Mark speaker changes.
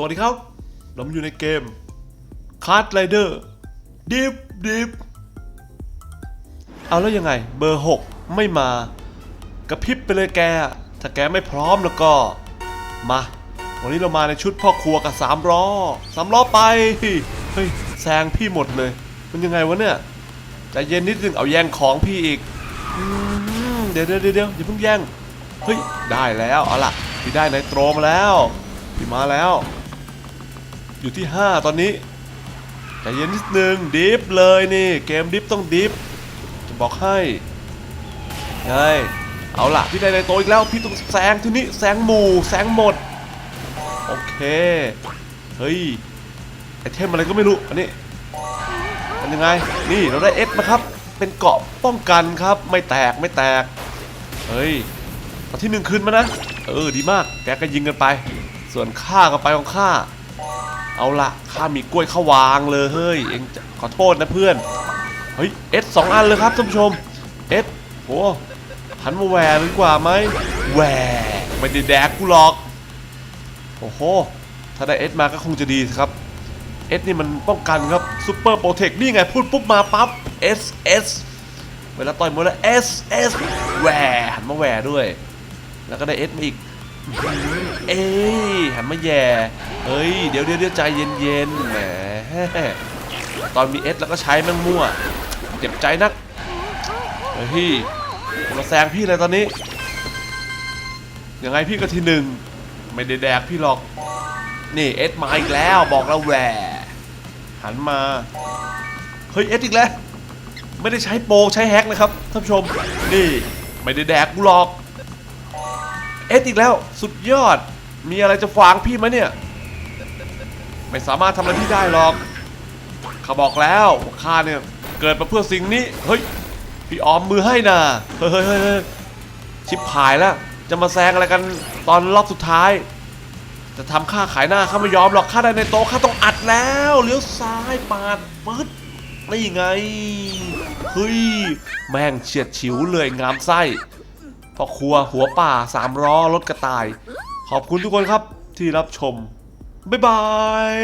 Speaker 1: สวัสดีครับ เราอยู่ในเกม Card Rider ดิฟดิฟเอาแล้วยังไง เบอร์ 6 ไม่มา กระพริบไปเลยแก ถ้าแกไม่พร้อมแล้วก็ มา วันนี้เรามาในชุดพ่อครัวกับสามล้อสามล้อไป เฮ้ยแซงพี่หมดเลย มันยังไงวะเนี่ยใจเย็นนิดนึงเอาแย่งของพี่อีกเดี๋ยวเดี๋ยวเดี๋ยวอย่าเพิ่งแย่ง เฮ้ย ได้แล้ว เอาล่ะ พี่ได้ไนโตรมาแล้ว พี่มาแล้ว อยู่ที่ 5 ตอนนี้ใจเย็นนิดนึงดิฟเลยนี่เกมดิฟต้องดิฟจะบอกให้ไงเอาล่ะพี่ได้ไนโตอีกแล้วพี่ต้องแซงทีนี้แซงหมู่แซงหมดโอเคเฮ้ยไอเทมอะไรก็ไม่รู้อันนี้มันยังไงนี่เราได้เอสนะครับเป็นเกาะป้องกันครับไม่แตกไม่แตกเฮ้ยเอาที่หนึ่งคืนมานะเออดีมากแกก็ยิงกันไป ส่วนข้าก็ไปของข้า เอาละข้ามีกล้วยข้าวางเลยเฮ้ยเองขอโทษนะเพื่อน เฮ้ยเอสสองอันเลยครับท่านผู้ชมเอสโอ้หันมาแหวดีกว่าไหมแหวไม่ได้แดกกูหรอก โอ้โห ถ้าได้เอสมาก็คงจะดีครับเอสนี่มันป้องกันครับซูเปอร์โปรเทคนี่ไงพูดปุ๊บมาปั๊บ S S เวลาต่อยมวยแล้ว S S แหวหันมาแหวด้วย แล้วก็ได้ S มาอีก เอ้ยหันมาแย่เฮ้ย เดี๋ยวเดี๋ยวเดี๋ยวใจเย็นๆแหมตอนมี S แล้วก็ใช้แม่งมั่ว เจ็บใจนัก เฮ้ยพี่มาแซงพี่เลยตอนนี้ ยังไงพี่ก็ทีหนึ่ง ไม่ได้แดกพี่หรอก นี่เอสมาอีกแล้วบอกแล้วแหวหันมา เฮ้ยเอสอีกแล้ว ไม่ได้ใช้โปรใช้แฮกนะครับท่านผู้ชม นี่ไม่ได้แดกกูหรอก เอสอีกแล้วสุดยอด มีอะไรจะฟางพี่ไหมเนี่ย ไม่สามารถทำอะไรพี่ได้หรอกเขาบอกแล้วข้าเนี่ยเกิดมาเพื่อสิ่งนี้ เฮ้ย พี่ออมมือให้นะเฮ้ยเฮ้ยเฮ้ยชิบหายแล้ว จะมาแซงอะไรกันตอนรอบสุดท้าย จะทำค่าขายหน้าข้าไม่ยอมหรอกค่าได้ในโต๊ะข้าต้องอัดแล้วเลี้ยวซ้ายปาดปึ๊ดนี่ไงเฮ้ยแม่งเฉียดฉิวเลยงามไส้ พ่อครัวหัวป่าสามล้อรถกระต่าย ขอบคุณทุกคนครับที่รับชม บ๊ายบาย